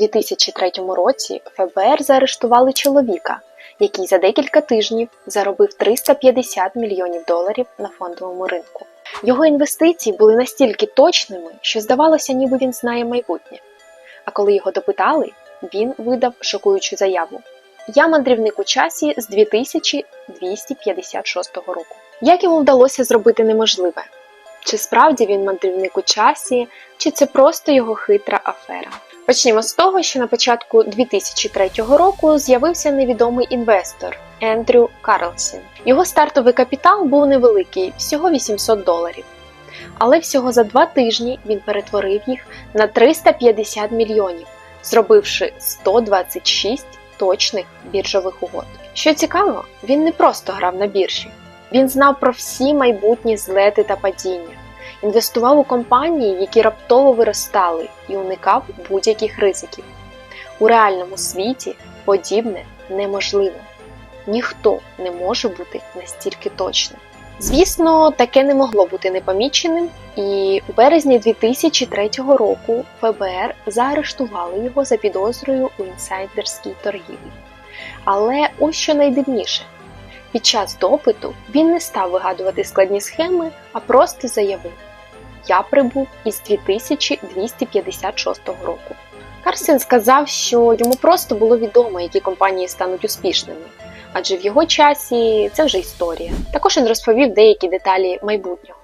2003 році ФБР заарештували чоловіка, який за декілька тижнів заробив 350 мільйонів доларів на фондовому ринку. Його інвестиції були настільки точними, що здавалося, ніби він знає майбутнє. А коли його допитали, він видав шокуючу заяву: Я мандрівник у часі з 2256 року. Як йому вдалося зробити неможливе? Чи справді він мандрівник у часі, чи це просто його хитра афера? Почнімо з того, що на початку 2003 року з'явився невідомий інвестор Ендрю Карлсон. Його стартовий капітал був невеликий, всього 800 доларів. Але всього за два тижні він перетворив їх на 350 мільйонів, зробивши 126 точних біржових угод. Що цікаво, він не просто грав на біржі, він знав про всі майбутні злети та падіння, інвестував у компанії, які раптово виростали, і уникав будь-яких ризиків. У реальному світі подібне неможливо. Ніхто не може бути настільки точним. Звісно, таке не могло бути непоміченим, і у березні 2003 року ФБР заарештували його за підозрою у інсайдерській торгівлі. Але ось що найдивніше. Під час допиту він не став вигадувати складні схеми, а просто заявив: Я прибув із 2256 року. Карсен сказав, що йому просто було відомо, які компанії стануть успішними, адже в його часі це вже історія. Також він розповів деякі деталі майбутнього.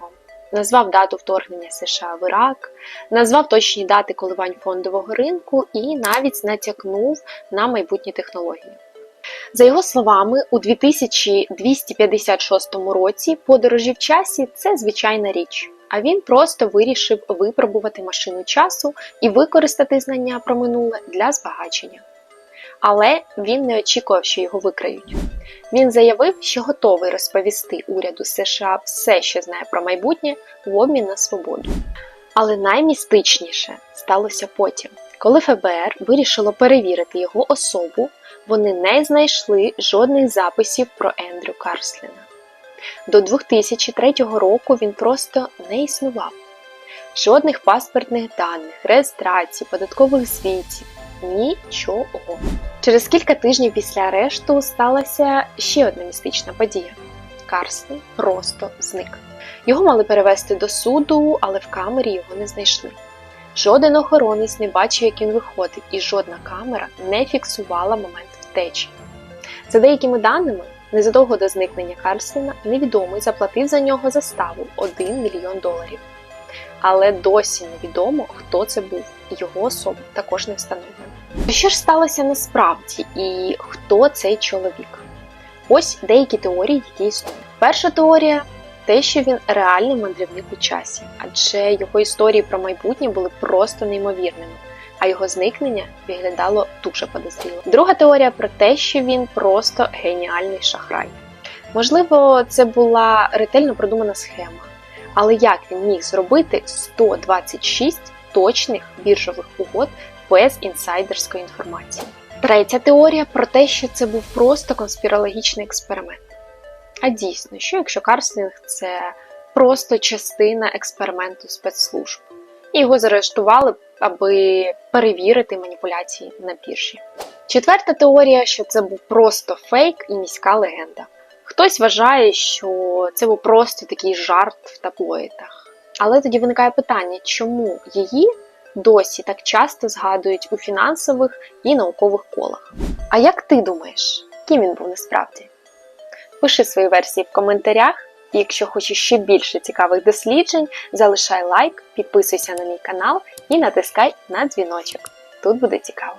Назвав дату вторгнення США в Ірак, назвав точні дати коливань фондового ринку і навіть натякнув на майбутні технології. За його словами, у 2256 році подорожі в часі це звичайна річ, а він просто вирішив випробувати машину часу і використати знання про минуле для збагачення. Але він не очікував, що його викриють. Він заявив, що готовий розповісти уряду США все, що знає про майбутнє, в обмін на свободу. Але наймістичніше сталося потім, коли ФБР вирішило перевірити його особу, вони не знайшли жодних записів про Ендрю Карсліна. До 2003 року він просто не існував. Жодних паспортних даних, реєстрацій, податкових звітів, нічого. Через кілька тижнів після арешту сталася ще одна містична подія. Карслін просто зник. Його мали перевести до суду, але в камері його не знайшли. Жоден охоронець не бачив, як він виходить, і жодна камера не фіксувала момент втечі. За деякими даними, незадовго до зникнення Карсліна невідомий заплатив за нього заставу 1 мільйон доларів. Але досі невідомо, хто це був, його особа також не встановлена. Що ж сталося насправді і хто цей чоловік? Ось деякі теорії, які існують. Перша теорія те, що він реальний мандрівник у часі, адже його історії про майбутнє були просто неймовірними, а його зникнення виглядало дуже подозріло. Друга теорія про те, що він просто геніальний шахрай. Можливо, це була ретельно продумана схема, але як він міг зробити 126 точних біржових угод без інсайдерської інформації? Третя теорія про те, що це був просто конспірологічний експеримент. А дійсно, що якщо Карслінг це просто частина експерименту спецслужб, і його заарештували, аби перевірити маніпуляції на біржі. Четверта теорія, що це був просто фейк і міська легенда. Хтось вважає, що це був просто такий жарт в таблоїдах. Але тоді виникає питання, чому її досі так часто згадують у фінансових і наукових колах. А як ти думаєш, ким він був насправді? Пиши свої версії в коментарях. І якщо хочеш ще більше цікавих досліджень, залишай лайк, підписуйся на мій канал і натискай на дзвіночок. Тут буде цікаво.